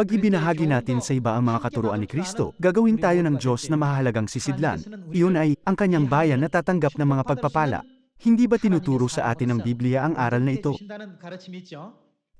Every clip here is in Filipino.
Pag ibinahagi natin sa iba ang mga katuruan ni Kristo, gagawin tayo ng Diyos na mahalagang sisidlan. Iyon ay, ang kanyang bayan na tatanggap ng mga pagpapala. Hindi ba tinuturo sa atin ng Biblia ang aral na ito?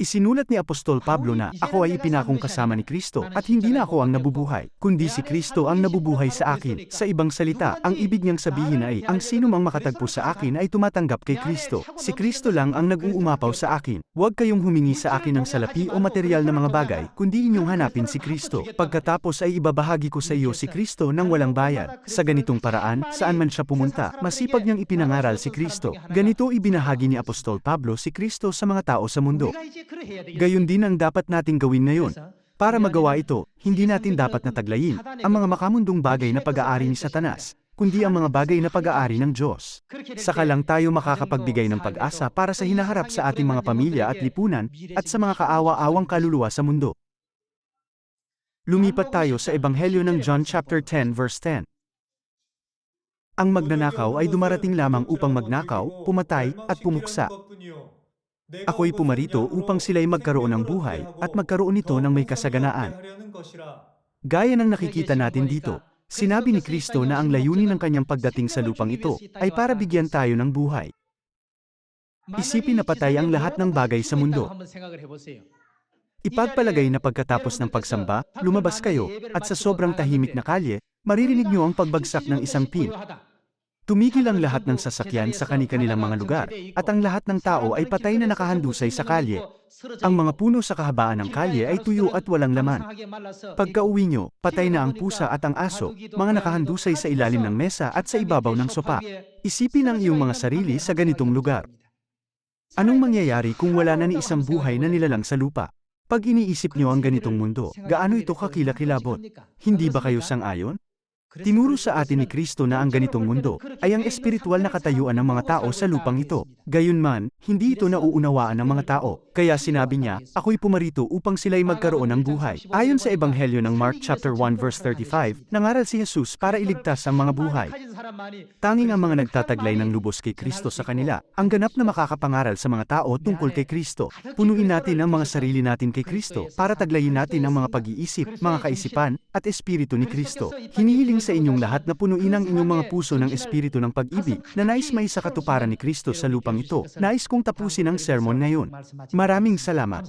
Isinulat ni Apostol Pablo na, ako ay ipinakong kasama ni Kristo, at hindi na ako ang nabubuhay, kundi si Kristo ang nabubuhay sa akin. Sa ibang salita, ang ibig niyang sabihin ay, ang sino mang makatagpo sa akin ay tumatanggap kay Kristo. Si Kristo lang ang nag-uumapaw sa akin. Huwag kayong humingi sa akin ng salapi o material na mga bagay, kundi inyong hanapin si Kristo. Pagkatapos ay ibabahagi ko sa iyo si Kristo nang walang bayad. Sa ganitong paraan, saan man siya pumunta, masipag niyang ipinangaral si Kristo. Ganito ibinahagi ni Apostol Pablo si Kristo sa mga tao sa mundo. Gayon din ang dapat nating gawin ngayon. Para magawa ito, hindi natin dapat na taglayin ang mga makamundong bagay na pag-aari ni Satanas, kundi ang mga bagay na pag-aari ng Diyos. Saka lang tayo makakapagbigay ng pag-asa para sa hinaharap sa ating mga pamilya at lipunan at sa mga kaawa-awang kaluluwa sa mundo. Lumipat tayo sa Ebanghelyo ng John chapter 10 verse 10. Ang magnanakaw ay dumarating lamang upang magnakaw, pumatay, at pumuksa. Ako'y pumarito upang sila'y magkaroon ng buhay at magkaroon nito ng may kasaganaan. Gaya ng nakikita natin dito, sinabi ni Kristo na ang layunin ng kanyang pagdating sa lupang ito ay para bigyan tayo ng buhay. Isipin na patay ang lahat ng bagay sa mundo. Ipagpalagay na pagkatapos ng pagsamba, lumabas kayo, at sa sobrang tahimik na kalye, maririnig niyo ang pagbagsak ng isang pin. Tumigil ang lahat ng sasakyan sa kani-kanilang mga lugar, at ang lahat ng tao ay patay na nakahandusay sa kalye. Ang mga puno sa kahabaan ng kalye ay tuyo at walang laman. Pagka-uwi nyo, patay na ang pusa at ang aso, mga nakahandusay sa ilalim ng mesa at sa ibabaw ng sopa. Isipin ang iyong mga sarili sa ganitong lugar. Anong mangyayari kung wala na ni isang buhay na nilalang sa lupa? Pag iniisip nyo ang ganitong mundo, gaano ito kakilakilabot? Hindi ba kayo sang-ayon? Tinuro sa atin ni Kristo na ang ganitong mundo ay ang espiritual na katayuan ng mga tao sa lupang ito. Gayunman, hindi ito nauunawaan ng mga tao. Kaya sinabi niya, ako'y pumarito upang sila'y magkaroon ng buhay. Ayon sa Ebanghelyo ng Mark chapter 1 verse 35, nangaral si Jesus para iligtas ang mga buhay. Tanging ang mga nagtataglay ng lubos kay Kristo sa kanila, ang ganap na makakapangaral sa mga tao tungkol kay Kristo. Punuin natin ang mga sarili natin kay Kristo para taglayin natin ang mga pag-iisip, mga kaisipan, at espiritu ni Kristo. Hinihiling sa inyong lahat na punuin ang inyong mga puso ng espiritu ng pag-ibig na nais may sa katuparan ni Kristo sa lupang ito. Nais kong tapusin ang sermon ngayon. Maraming salamat.